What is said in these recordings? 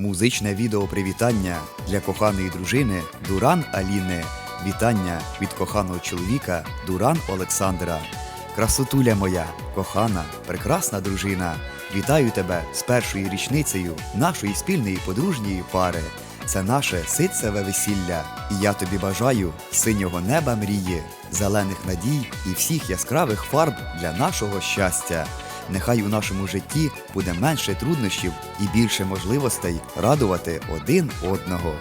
Музичне відео привітання для коханої дружини Дуран Аліни. Вітання від коханого чоловіка Дуран Олександра. Красотуля моя, кохана, прекрасна дружина. Вітаю тебе з першою річницею нашої спільної подружньої пари. Це наше ситцеве весілля, і я тобі бажаю синього неба мрії, зелених надій і всіх яскравих фарб для нашого щастя. Нехай у нашому житті буде менше труднощів і більше можливостей радувати один одного.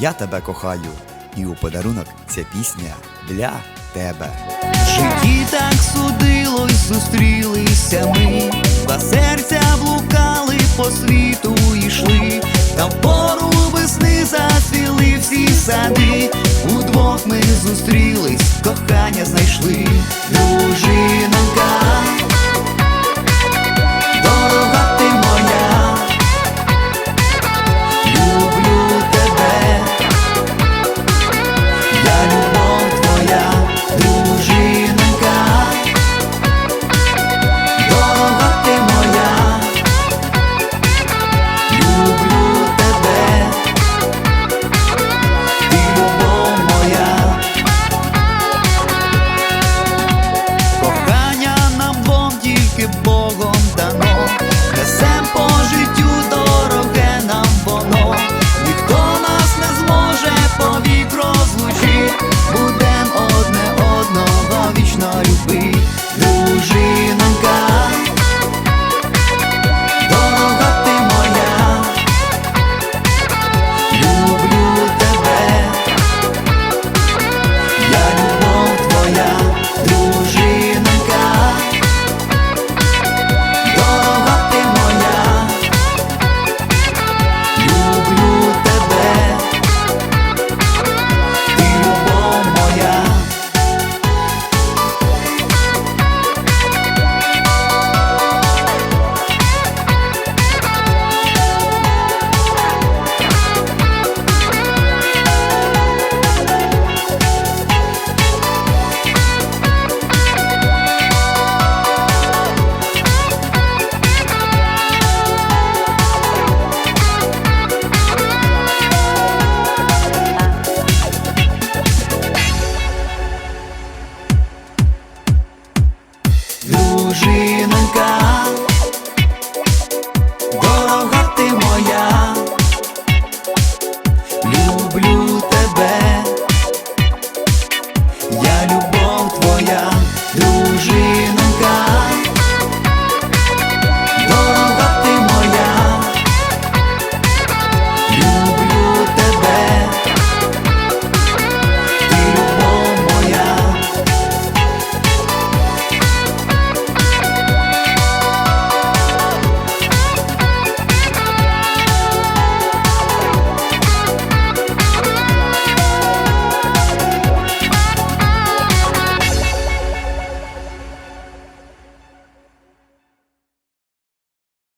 Я тебе кохаю, і у подарунок ця пісня для тебе. В житті так судилось, зустрілися ми, два серця блукали по світу йшли, та пору весни зацвіли всі сади, удвох ми зустрілись, кохання знайшли, дружинонька, вічно любити.